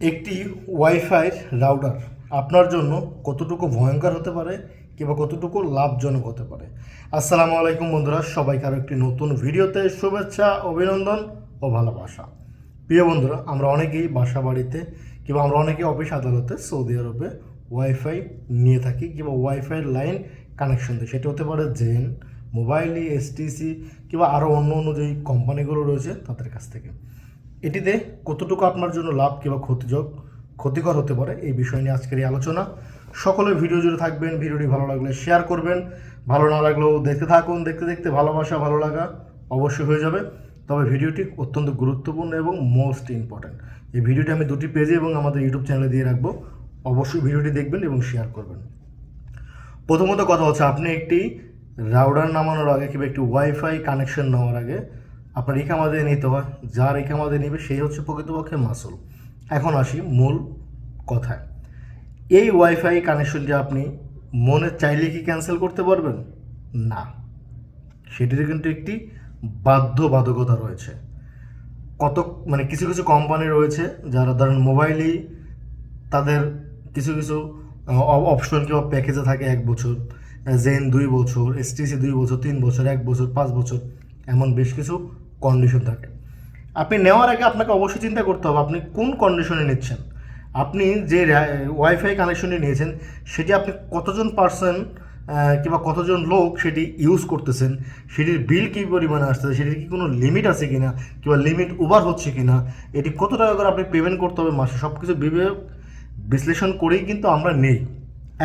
একটি wifi router আপনার জন্য কতটুকু ভয়ঙ্কর হতে পারে কিংবা কতটুকু লাভজনক হতে পারে? আসসালামু আলাইকুম বন্ধুরা, সবাইকে আরও একটি নতুন ভিডিওতে শুভেচ্ছা, অভিনন্দন ও ভালোবাসা। প্রিয় বন্ধুরা, আমরা অনেকেই বাসা বাড়িতে কিংবা আমরা অনেকেই অফিস আদালতে সৌদি আরবে ওয়াইফাই নিয়ে থাকি কিংবা ওয়াইফাই লাইন কানেকশন দিই। সেটা হতে পারে জেন, মোবাইলি, এসটিসি কিংবা আরও অন্য অন্য যেই কোম্পানিগুলো রয়েছে তাদের কাছ থেকে। এটিতে কতটুকু আপনার জন্য লাভ কিংবা ক্ষতিযোগ, ক্ষতিকর হতে পারে এই বিষয় নিয়ে আজকের এই আলোচনা। সকলে ভিডিও জুড়ে থাকবেন, ভিডিওটি ভালো লাগলে শেয়ার করবেন, ভালো না লাগলেও দেখতে থাকুন, দেখতে দেখতে ভালোবাসা, ভালো লাগা অবশ্যই হয়ে যাবে। তবে ভিডিওটি অত্যন্ত গুরুত্বপূর্ণ এবং মোস্ট ইম্পর্ট্যান্ট এই ভিডিওটি আমি দুটি পেজে এবং আমাদের ইউটিউব চ্যানেলে দিয়ে রাখব। অবশ্যই ভিডিওটি দেখবেন এবং শেয়ার করবেন। প্রথমত কথা হচ্ছে, আপনি একটি রাউডার নামানোর আগে কিংবা একটি ওয়াইফাই কানেকশন নেওয়ার আগে আপনার ইকামা দিয়ে নিতে হয় যার ইকামা দিয়ে নেবে, সেই হচ্ছে প্রকৃতপক্ষে মাসুল। এখন আসি মূল কথায়। এই ওয়াইফাই কানেকশনটি আপনি মনে চাইলে কি ক্যান্সেল করতে পারবেন? না। সেটিতে কিন্তু একটি বাধ্যবাধকতা রয়েছে। কত মানে কিছু কিছু কোম্পানি রয়েছে যারা ধরেন মোবাইলেই তাদের কিছু কিছু অপশন কিংবা প্যাকেজে থাকে এক বছর জেন দুই বছর এসটিসি দুই বছর, তিন বছর, এক বছর, পাঁচ বছর, এমন বেশ কিছু কন্ডিশন থাকে আপনি নেওয়ার আগে আপনাকে অবশ্যই চিন্তা করতে হবে, আপনি কোন কন্ডিশনে নিচ্ছেন? আপনি যে ওয়াইফাই কানেকশনটি নিয়েছেন, সেটি আপনি কতজন পার্সন কিংবা কতজন লোক সেটি ইউজ করতেছেন? সেটির বিল কী পরিমাণে আসতেছে? সেটির কি কোনো লিমিট আছে কিনা? কিংবা লিমিট ওভার হচ্ছে কিনা? এটি কত টাকা করে আপনি পেমেন্ট করতে হবে মাসে? সব কিছু বিবেক বিশ্লেষণ করেই কিন্তু আমরা নেই।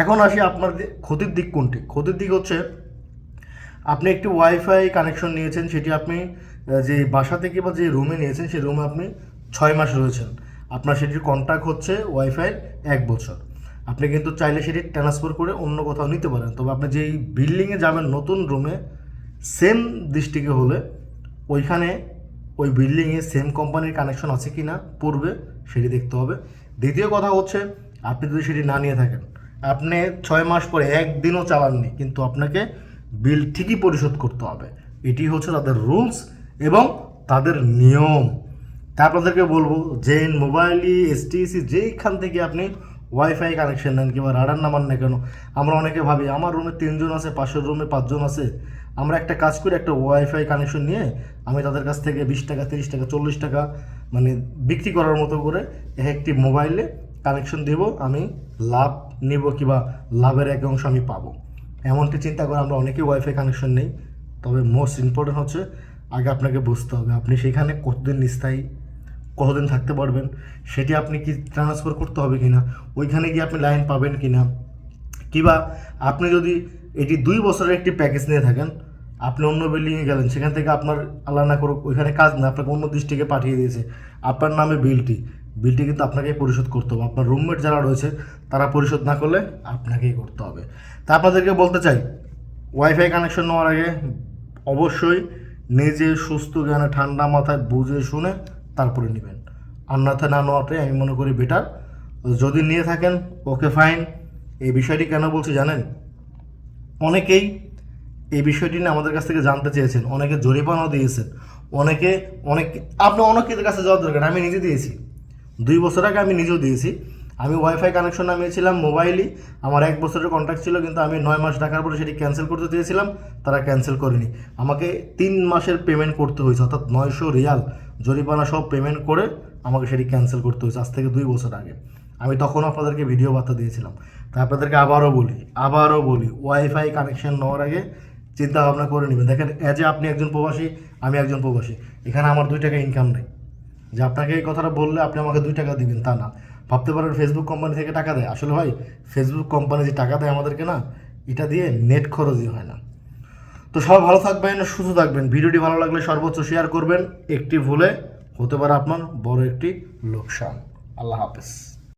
এখন আসি আপনার ক্ষতির দিক কোনটি? ক্ষতির দিক হচ্ছে আপনি একটি ওয়াইফাই কানেকশন নিয়েছেন, সেটি আপনি যে বাসা থেকে বা যে রুমে নিয়েছেন, সেই রুমে আপনি ছয় মাস রয়েছেন। আপনার সেটির কন্ট্যাক্ট হচ্ছে ওয়াইফাইয়ের এক বছর। আপনি কিন্তু চাইলে সেটি ট্রান্সফার করে অন্য কোথাও নিতে পারেন। তবে আপনি যেই বিল্ডিংয়ে যাবেন নতুন রুমে সেম দৃষ্টিকে হলে ওইখানে ওই বিল্ডিংয়ে সেম কোম্পানির কানেকশন আছে কি না পূর্বে সেটি দেখতে হবে। দ্বিতীয় কথা হচ্ছে, আপনি যদি সেটি না নিয়ে থাকেন, আপনি ছয় মাস পরে একদিনও চালাননি, কিন্তু আপনাকে বিল ঠিকই পরিশোধ করতে হবে। এটি হচ্ছে তাদের রুলস এবং তাদের নিয়ম। তা আপনাদেরকে বলব জেন মোবাইলি এসটিসি যেইখান থেকে আপনি ওয়াইফাই কানেকশন নেন কিংবা রাডার নামান না কেন, আমরা অনেকে ভাবি, আমার রুমে তিনজন আছে, পাশের রুমে পাঁচজন আছে, আমরা একটা কাজ করি, একটা ওয়াইফাই কানেকশন নিয়ে আমি তাদের কাছ থেকে বিশ টাকা, তিরিশ টাকা, চল্লিশ টাকা মানে বিক্রি করার মতো করে এক একটি মোবাইলে কানেকশন দেব, আমি লাভ নেব কিংবা লাভের এক অংশ আমি পাবো। এমনটি চিন্তা করে আমরা অনেকেই ওয়াইফাই কানেকশন নেই। তবে মোস্ট ইম্পর্টেন্ট হচ্ছে, আগে আপনাকে বুঝতে হবে। আপনি সেখানে কতদিন স্থায়ী কতদিন থাকতে পারবেন, সেটি আপনি কি ট্রান্সফার করতে হবে কি না ওইখানে গিয়ে আপনি লাইন পাবেন কি না কিংবা আপনি যদি এটি দুই বছরের একটি প্যাকেজ নিয়ে থাকেন, আপনি অন্য বিল্ডিংয়ে গেলেন, সেখান থেকে আপনার না করুক, ওইখানে কাজ না, আপনাকে অন্য দৃষ্টিকে পাঠিয়ে দিয়েছে। আপনার নামে বিলটি বিলটি কিন্তু আপনাকেই পরিশোধ করতে হবে। আপনার রুমমেট যারা রয়েছে, তারা পরিশোধ না করলে আপনাকেই করতে হবে। তা আপনাদেরকে বলতে চাই ওয়াইফাই কানেকশন নেওয়ার আগে অবশ্যই নিজে সুস্থ জ্ঞানে, ঠান্ডা মাথায় বুঝে শুনে তারপরে নেবেন। অন্যথায় না নেওয়াটাই আমি মনে করি বেটার যদি নিয়ে থাকেন ওকে ফাইন এই বিষয়টি কেন বলছি জানেন? অনেকেই এই বিষয়টি নিয়ে আমাদের কাছ থেকে জানতে চেয়েছেন, অনেকে জরিমানাও দিয়েছেন, অনেকে, অনেক, আপনি অনেকের কাছে যাওয়ার দরকার, আমি নিজে দিয়েছি। দুই বছর আগে আমি নিজেও দিয়েছি। আমি ওয়াইফাই কানেকশন নামিয়েছিলাম মোবাইলই আমার এক বছরের কন্ট্যাক্ট ছিল, কিন্তু আমি নয় মাস টাকার পরে সেটি ক্যান্সেল করতে চেয়েছিলাম, তারা ক্যান্সেল করেনি। আমাকে তিন মাসের পেমেন্ট করতে হয়েছে, অর্থাৎ নয়শো রিয়াল জরিমানা সব পেমেন্ট করে আমাকে সেটি ক্যান্সেল করতে হয়েছে, আজ থেকে দুই বছর আগে। আমি তখন আপনাদেরকে ভিডিও বার্তা দিয়েছিলাম। তাই আপনাদেরকে আবারও বলি আবারও বলি ওয়াইফাই কানেকশন নেওয়ার আগে চিন্তা ভাবনা করে নেবেন। দেখেন এজ এ আপনি একজন প্রবাসী, আমি একজন প্রবাসী। এখানে আমার দুই টাকা ইনকাম নেই। যে আপনাকে এই কথাটা বললে আপনি আমাকে দুই টাকা দিবেন, তা না। ভাবতে পারেন ফেসবুক কোম্পানি থেকে টাকা দেয়। আসলে ভাই ফেসবুক কোম্পানি যে টাকা দেয় আমাদেরকে না, এটা দিয়ে নেট খরচই হয় না। তো সবাই ভালো থাকবেন, সুস্থ থাকবেন। ভিডিওটি ভালো লাগলে সর্বোচ্চ শেয়ার করবেন। একটি ভুলে হতে পারে আপনার বড় একটি লোকসান। আল্লাহ হাফেজ।